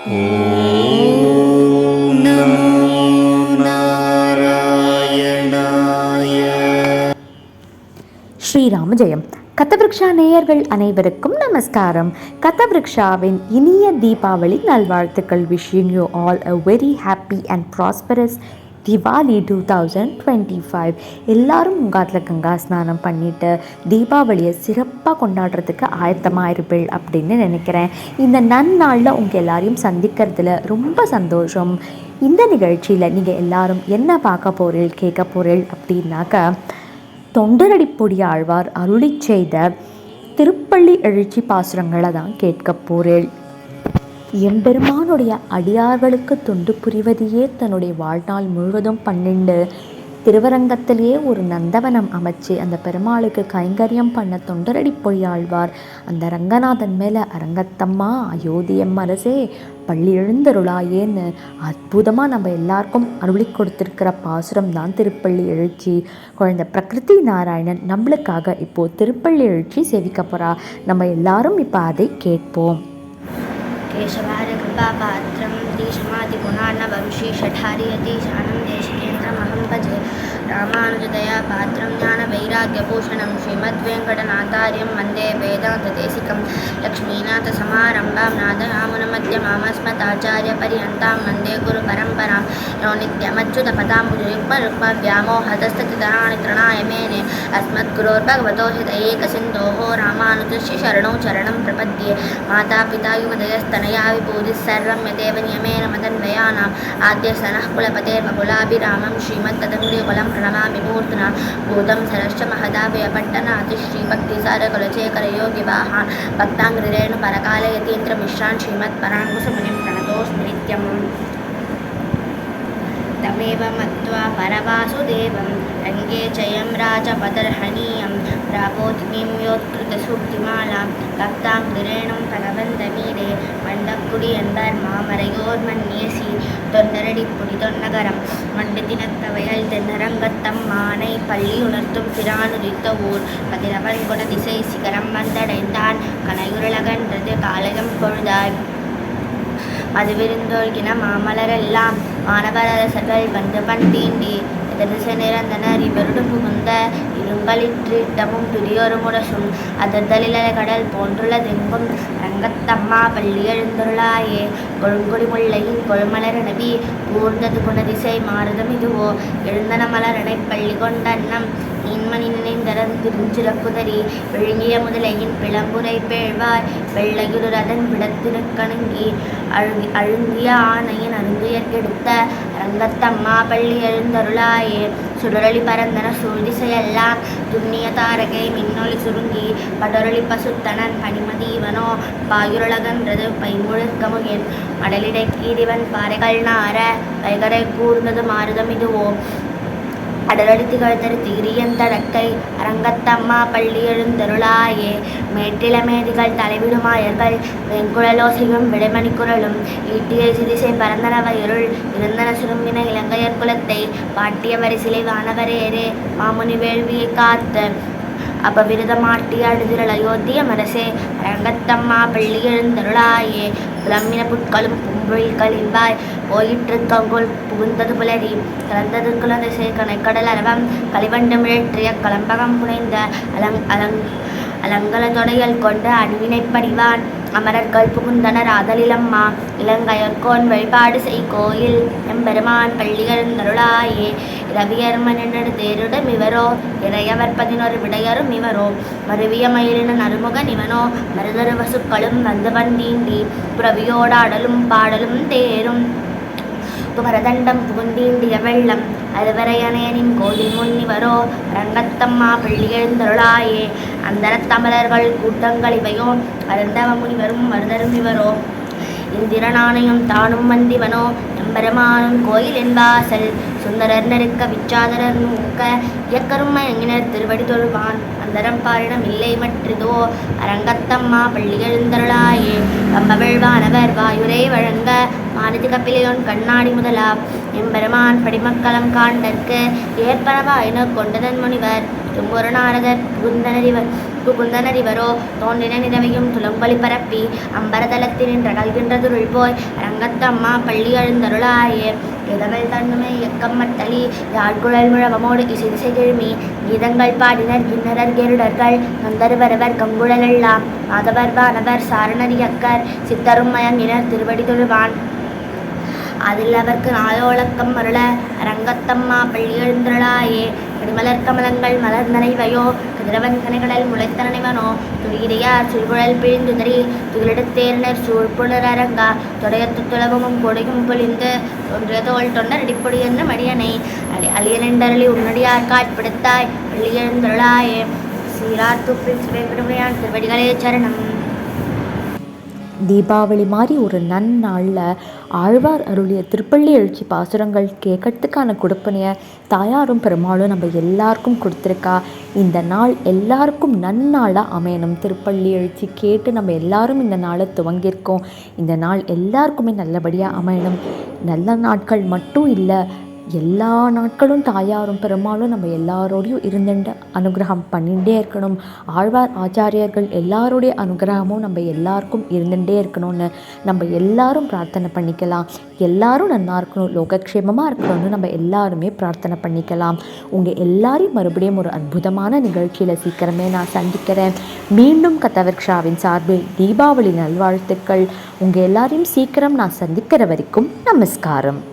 ஸ்ரீராம ஜெயம் கதவிருக்ஷா நேயர்கள் அனைவருக்கும் நமஸ்காரம். கதவிருக்ஷாவின் இனிய தீபாவளி நல்வாழ்த்துக்கள். Wishing you all a very happy and prosperous Diwali two thousand twenty five எல்லாரும் உங்காத்தில் கங்கா ஸ்நானம் பண்ணிட்டு தீபாவளியை சிறப்பாக கொண்டாடுறதுக்கு ஆயத்தமாக இருப்பீள் அப்படின்னு நினைக்கிறேன். இந்த நன்னாளில் உங்கள் எல்லாரையும் சந்திக்கிறதுல ரொம்ப சந்தோஷம். இந்த நிகழ்ச்சியில் நீங்கள் எல்லாரும் என்ன பார்க்க போகிறீள் கேட்க போறீள் அப்படின்னாக்கா தொண்டரடிப்பொடி ஆழ்வார் அருளிச் செய்த திருப்பள்ளி எழுச்சி பாசுரங்களை தான் கேட்க போறேள். எம்பெருமானுடைய அடியார்களுக்கு தொண்டு புரிவதையே தன்னுடைய வாழ்நாள் முழுவதும் பன்னெண்டு திருவரங்கத்திலேயே ஒரு நந்தவனம் அமைச்சு அந்த பெருமாளுக்கு கைங்கரியம் பண்ண தொண்டரடி பொய்யாழ்வார் அந்த ரங்கநாதன் மேலே அரங்கத்தம்மா அயோத்தியம் அரசே பள்ளி எழுந்தருளாயேன்னு அற்புதமாக நம்ம எல்லாருக்கும் அருளி கொடுத்துருக்கிற பாசுரம் தான் திருப்பள்ளி எழுச்சி. குழந்தை பிரகிருதி நாராயணன் நம்மளுக்காக இப்போது திருப்பள்ளி எழுச்சி சேவிக்க போகிறா நம்ம எல்லாரும் இப்போ அதை கேட்போம். केशवार्यकृपापात्रं धीशमादिगुणार्णवंशीषठारियतीशानं देशिकेन्द्रमहं भजे रामानुजदया पात्रं ज्ञानवैराग्यभूषणं श्रीमद्वेङ्कटनाथार्यं वन्दे वेदान्तदेशिकं लक्ष्मीनाथसमारम्भां नादयामुनमध्यमामस्मदाचार्यपर्यन्तां वन्दे गुरुपरम्परां यो नित्यमच्युतपदाम्बुजयुग्मरुक्मव्यामोहतस्ततितराणि तृणाय मेने अस्मद्गुरोर्भगवतो हितैकसिन्धोः रामानुजस्य शरणौ चरणं प्रपद्ये मातापिता युवदयस्तनया विभूतिः सर्वं यदेव नियमेन मदन्वयानाम् आद्यसनः कुलपतेर्वकुलाभिरामं ప్రణామి మూర్తున భూతం సరశ్చ మహదాభయ పట్టణాతి శ్రీభక్తిసార కులచే కలయోగి వాహాన్ భక్తాంగ్రిరేణు పరకాల యతీంద్ర మిశ్రాన్ శ్రీమత్ పరాంకుశమునిం ప్రణతోస్ నిత్యం. తమేవ మత్వా పరవాసుదేవం రంగే జయం రాజపదర్హణీయం. ప్రాపోతిమీం యోత్కృతసూక్తిమాలాం భక్తాంగ్రిరేణం భగవంతమీ மண்டக்குடி என்பர் மாமரையோர் தொண்டரடி தொண்டரடிப்புடி தொன்னகரம் மண்டு தினத்தவையல் தென்னரங்கத்தம் மானை பள்ளி உணர்த்தும் பிரானுரித்த ஊர் பதிலவன் கொட திசை சிகரம் வந்தடைந்தான் கனையுருளகன்றது காலகம் பொழுதாய். அது விருந்தோழ்கின மாமலரெல்லாம் மாணவரசர்கள் வந்து பண் தீண்டி. எதிர்திசை நிறந்தனர் இவருடன் புகுந்த இருங்களிற்றிட்டமும் துரியோரு முரசும் அதிர்தலில கடல் போன்றுள்ளதெங்கும் ரங்கத்தம்மா பள்ளி எழுந்துள்ளாயே கொழுங்குடி முல்லையின் கொழுமலர் நபி கூர்ந்தது குணதிசை மாறுதம் இதுவோ. எழுந்தன மலரனை பள்ளி கொண்டன்னம் இன்மணி நினைந்தரது திருஞ்சிறப்புதறி. விழுங்கிய முதலையின் பிளம்புரை பேழ்வாய் வெள்ளையுரதன் விடத்திருக்கணுங்கி. அழுகி அழுங்கிய ஆணையின் அருந்துயர் கெடுத்த ரங்கத்தம்மா பள்ளி எழுந்தருளாயே. சுடரொளி பரந்தன சூழ்திசையெல்லாம் துண்ணிய தாரகை மின்னொளி சுருங்கி படரொளி பசுத்தனன் பனிமதீவனோ பாயுரழகன்றது பைமுழுக்கமுகின் மடலிடை கீரிவன் பாறைகள் நார வைகரை கூர்ந்தது மாறுதம் இதுவோ. அடரொளி திகழ்தரு திகிரியன் தடக்கை அரங்கத்தம்மா பள்ளி எழுந்தருளாயே. மேற்றிளமேதிகள் தலைவிடுமாயர்கள் வெங்குழலோசையும் விடைமணி குரலும் ஈட்டிய சிதிசை பரந்தனவ இருள் இருந்தன சுரும்பின இலங்கையர் குலத்தை பாட்டிய வரிசிலை வானவரேரே மாமுனி வேள்வியை காத்த அபவிரதமாட்டி அழுதிரள் அயோத்திய மரசே அரங்கத்தம்மா பள்ளி எழுந்தருளாயே. புலம்பின புட்களும் பும்பொழில் இவ்வாய் போயிற்று கங்குள் புகுந்தது புலரி கலந்தது குலதிசை கணக்கடல் அரவம் களிவண்டமிழற்றிய கலம்பகம் புனைந்த அலங் அலங் அலங்கல தொடையல் கொண்ட அணிவினைப் படிவான் அமரர்கள் புகுந்தனர் அதலிலம்மா இலங்கையர்கோன் வழிபாடு செய் கோயில் எம்பெருமான் பள்ளியருந்தருளாயே ரவியர்மனினடு தேருடம் இவரோ இறையவர் பதினொரு விடையரும் இவரோ மருவிய மயிலின நறுமுகன் இவனோ மருதரு வசுக்களும் வந்து வந்தீண்டி புறவியோடாடலும் பாடலும் தேரும். துமரதண்டம் புகுந்தீண்டிய வெள்ளம் அறுவரையனையனின் கோயில் முன்னிவரோ ரங்கத்தம்மா பள்ளியெழுந்தருளாயே அந்தரத்தமலர்கள் கூட்டங்கள் இவையோ அருந்தவ முனிவரும் மருதரும் இவரோ. இந்திரனானையும் தானும் வந்திவனோ எம்பெருமானும் கோயில் என்பாசல். சுந்தரர் நெருக்க விச்சாதரர் நூக்க இயக்கருமை மயங்கினர் திருவடி தொழுவான் அந்தரம் பாரிடம் இல்லை மற்றதோ அரங்கத்தம்மா பள்ளி எழுந்தருளாயே கம்பவிழ்வானவர் வாயுரை வழங்க மாருதி கப்பிலையோன் கண்ணாடி முதலா. எம்பெருமான் படிமக்களம் காண்டற்கு ஏற்பனவாயின கொண்டதன் முனிவர். தும்புர நாரதர் புகுந்தனர் இவர் தோன்றின நிலவையும் துளம்பலி பரப்பி அம்பரதலத்தில் நின்ற கல்கின்றதுருள் போய் ரங்கத்தம்மா பள்ளி எழுந்தருளாயே இடமல் தன்னுமை இயக்கம் மத்தளி யாழ்குழல் முழவமோடு இசை திசை கிழமி கீதங்கள் பாடினர் கிண்ணரர் கெருடர்கள் நந்தருவரவர் கங்குழலெல்லாம். மாதவர் வானவர் சாரணரியக்கர் சித்தரும் மயங்கினர் திருவடி தொழுவான். அதில் அவர்க்கு நாளோளக்கம் மருள ரங்கத்தம்மா பள்ளியெழுந்திரளாயே. கடிமலர் கமலங்கள் மலர்ந்தனைவையோ கதிரவன் கனைகடல் முளைத்தனைவனோ துடியிடையார் சுழ்குழல் பிழிந்துதறி துகிலிடத்தேரினர் சூழ்புணர் அரங்கா. தொடையத்து துளவமும் கொடையும் பொழிந்து தோன்றிய தோள் தொண்டர் அடிப்பொடி என்ற மடியனை? அழி அலியனெண்டரளி உன்னடியார் காட்பிடுத்தாய் தீபாவளி மாதிரி ஒரு நன்னாளில் ஆழ்வார் அருளிய திருப்பள்ளி எழுச்சி பாசுரங்கள் கேட்கறதுக்கான கொடுப்பனையை தாயாரும் பெருமாளும் நம்ம எல்லாருக்கும் கொடுத்துருக்கா. இந்த நாள் எல்லாருக்கும் நன்னாளாக அமையணும். திருப்பள்ளி எழுச்சி கேட்டு நம்ம எல்லாரும் இந்த நாளை துவங்கியிருக்கோம். இந்த நாள் எல்லாருக்குமே நல்லபடியாக அமையணும். நல்ல நாட்கள் மட்டும் இல்லை எல்லா நாட்களும் தாயாரும் பெருமாளும் நம்ம எல்லாரோடையும் இருந்துட்டு அனுகிரகம் பண்ணிகிட்டே இருக்கணும். ஆழ்வார் ஆச்சாரியர்கள் எல்லாருடைய அனுகிரகமும் நம்ம எல்லாருக்கும் இருந்துகிட்டே இருக்கணும்னு நம்ம எல்லாரும் பிரார்த்தனை பண்ணிக்கலாம். எல்லாரும் நல்லா இருக்கணும் லோகக்ஷேமமாக இருக்கணும்னு நம்ம எல்லாருமே பிரார்த்தனை பண்ணிக்கலாம். உங்கள் எல்லாரையும் மறுபடியும் ஒரு அற்புதமான நிகழ்ச்சியில் சீக்கிரமே நான் சந்திக்கிறேன். மீண்டும் கதவர்ஷாவின் சார்பில் தீபாவளி நல்வாழ்த்துக்கள். உங்கள் எல்லாரையும் சீக்கிரம் நான் சந்திக்கிற வரைக்கும் நமஸ்காரம்.